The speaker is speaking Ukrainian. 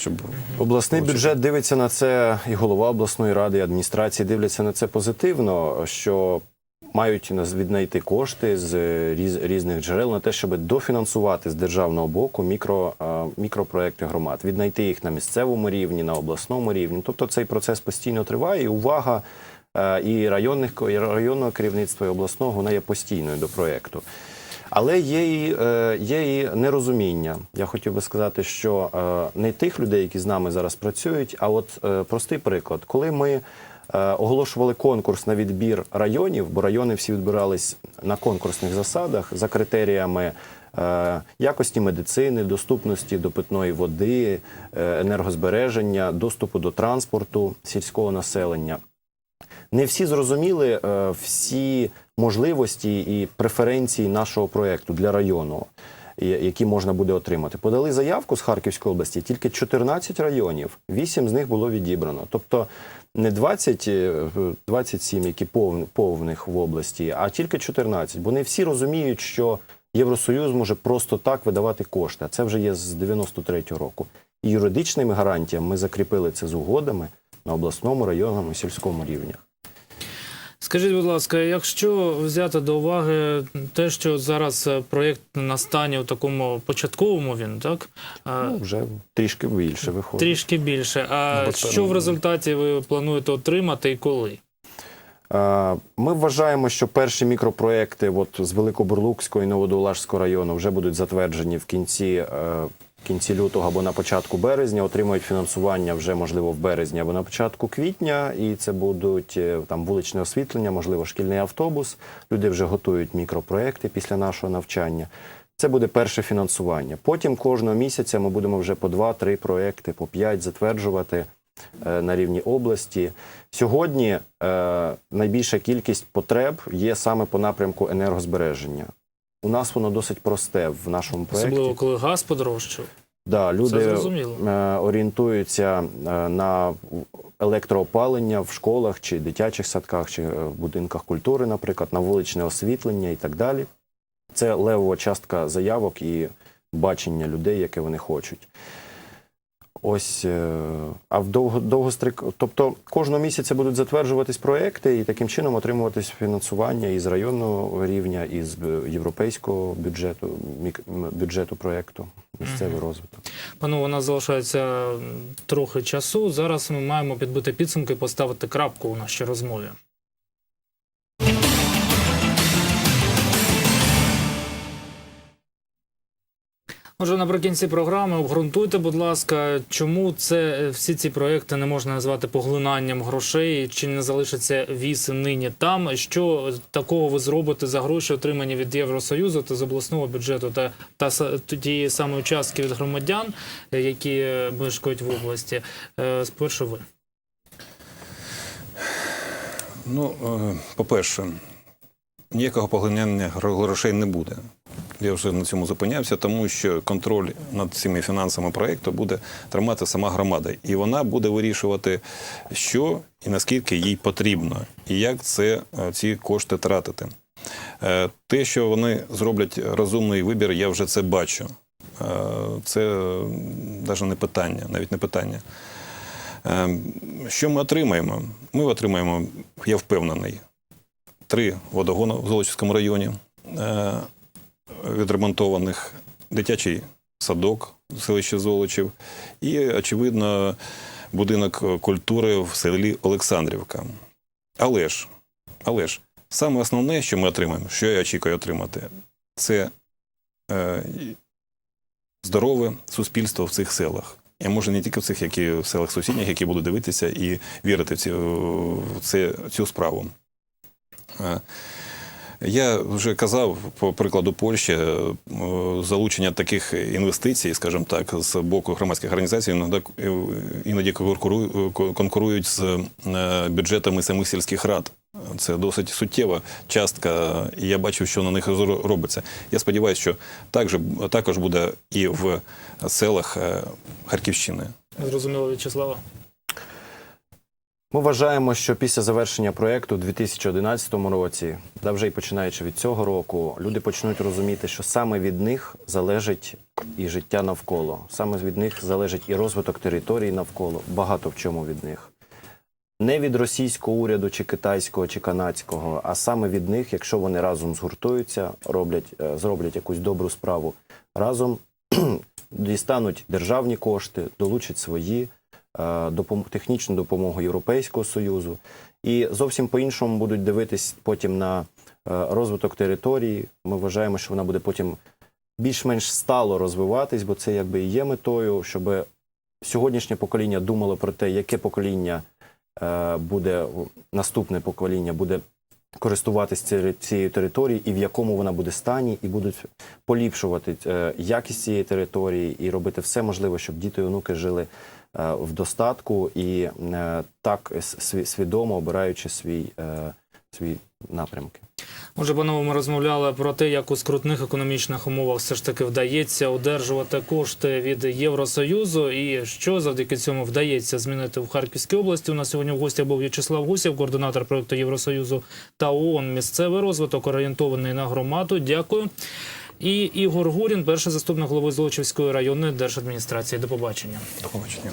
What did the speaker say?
щоб Обласний Влучити. бюджет дивиться на це, і голова обласної ради, і адміністрації дивляться на це позитивно, що мають нас- віднайти кошти з різ, різних джерел на те, щоб дофінансувати з державного боку мікро, мікропроекти громад, віднайти їх на місцевому рівні, на обласному рівні. Тобто цей процес постійно триває, і увага е, і районних і районного керівництва, і обласного вона є постійною до проекту. Але є і, е, є і нерозуміння. Я хотів би сказати, що е, не тих людей, які з нами зараз працюють, а от е, простий приклад, коли ми оголошували конкурс на відбір районів, бо райони всі відбирались на конкурсних засадах за критеріями. Якості медицини, доступності до питної води, енергозбереження, доступу до транспорту сільського населення не всі зрозуміли е, всі можливості і преференції нашого проєкту для району, які можна буде отримати. Подали заявку з Харківської області, тільки 14 районів, 8 з них було відібрано. Тобто не 20, е, 27, які повних в області, а тільки 14. Бо не всі розуміють, що Євросоюз може просто так видавати кошти. Це вже є з 93-го року. І юридичними гарантіями ми закріпили це з угодами на обласному, районному сільському рівнях. Скажіть, будь ласка, якщо взяти до уваги те, що зараз е, проєкт на стані у такому початковому він, так? Ну, вже трішки більше виходить. Трішки більше. А Ну, що в результаті ви плануєте отримати і коли? Ми вважаємо, що перші мікропроекти от, з Великобурлукського і Новодолажського району вже будуть затверджені в кінці, е, кінці лютого або на початку березня. Отримують фінансування вже можливо в березні або на початку квітня. І це будуть е, там вуличне освітлення, можливо, шкільний автобус. Люди вже готують мікропроекти після нашого навчання. Це буде перше фінансування. Потім кожного місяця ми будемо вже по 2-3 проекти, по 5 затверджувати е, на рівні області. Сьогодні е, найбільша кількість потреб є саме по напрямку енергозбереження. У нас воно досить просте в нашому проєкті. Особливо, коли газ подорожчав. Да, люди е, орієнтуються е, на електроопалення в школах чи дитячих садках, чи е, в будинках культури, наприклад, на вуличне освітлення і так далі. Це левова частка заявок і бачення людей, яке вони хочуть. Ось, е, а в довго, довгострик, тобто кожного місяця будуть затверджуватись проекти і таким чином отримуватись фінансування із районного рівня, із е, європейського бюджету, бюджету проекту, місцевий розвиток. Пану, у нас залишається трохи часу. Зараз ми маємо підбити підсумки і поставити крапку у нашій розмові. Отже, наприкінці програми обґрунтуйте, будь ласка, чому це е, всі ці проекти не можна назвати поглинанням грошей, чи не залишиться віз нині там? Що такого ви зробите за гроші, отримані від Євросоюзу та з обласного бюджету та, та тієї самої частки від громадян, е, які е, мешкають в області? Спершу ви. Ну, по-перше, ніякого поглинання грошей не буде. Я вже на цьому зупинявся, тому що контроль над цими фінансами проєкту буде тримати сама громада. І вона буде вирішувати, що і наскільки їй потрібно, і як це, е, ці кошти тратити. Е, Те, що вони зроблять розумний вибір, я вже це бачу. Е, Це навіть не питання, навіть не питання. Що ми отримаємо? Ми отримаємо, я впевнений, три водогони в Золочівському районі відремонтованих, дитячий садок в селищі Золочів і, очевидно, будинок культури в селі Олександрівка. Але ж, але ж, саме основне, що ми отримаємо, що я очікую отримати, це е, здорове суспільство в цих селах. І може не тільки в цих, які в селах сусідніх, які будуть дивитися і вірити в цю, в це, цю справу. Е, Я вже казав по прикладу Польщі, е, залучення таких інвестицій, скажімо так, з боку громадських організацій іноді, іноді конкуру- конкурують з е, бюджетами самих сільських рад. Це досить суттєва частка, і я бачив, що на них робиться. Я сподіваюся, що також, також буде і в селах е, Харківщини. Зрозуміло, В'ячеслава. Ми вважаємо, що після завершення проєкту у 2011 році, та вже й починаючи від цього року, люди почнуть розуміти, що саме від них залежить і життя навколо, саме від них залежить і розвиток території навколо, багато в чому від них. Не від російського уряду, чи китайського, чи канадського, а саме від них, якщо вони разом згуртуються, роблять, е, зроблять якусь добру справу, разом дістануть державні кошти, долучать свої технічну допомогу Європейського Союзу і зовсім по-іншому будуть дивитись потім на е, розвиток території. Ми вважаємо, що вона буде потім більш-менш стало розвиватись, бо це якби і є метою, щоб сьогоднішнє покоління думало про те, яке покоління е, буде наступне покоління буде користуватись ці- цією територією і в якому вона буде стані, і будуть поліпшувати е, якість цієї території і робити все можливе, щоб діти і онуки жили е, в достатку і е, так свідомо обираючи свій, е, свій напрямки. Отже, панове, ми розмовляли про те, як у скрутних економічних умовах все ж таки вдається одержувати кошти від Євросоюзу, і що завдяки цьому вдається змінити в Харківській області. У нас сьогодні в гостях був В'ячеслав Гусєв, координатор проекту Євросоюзу та ООН місцевий розвиток, орієнтований на громаду. Дякую. І Ігор Гурін, перший заступник голови Золочівської районної держадміністрації. До побачення. До побачення.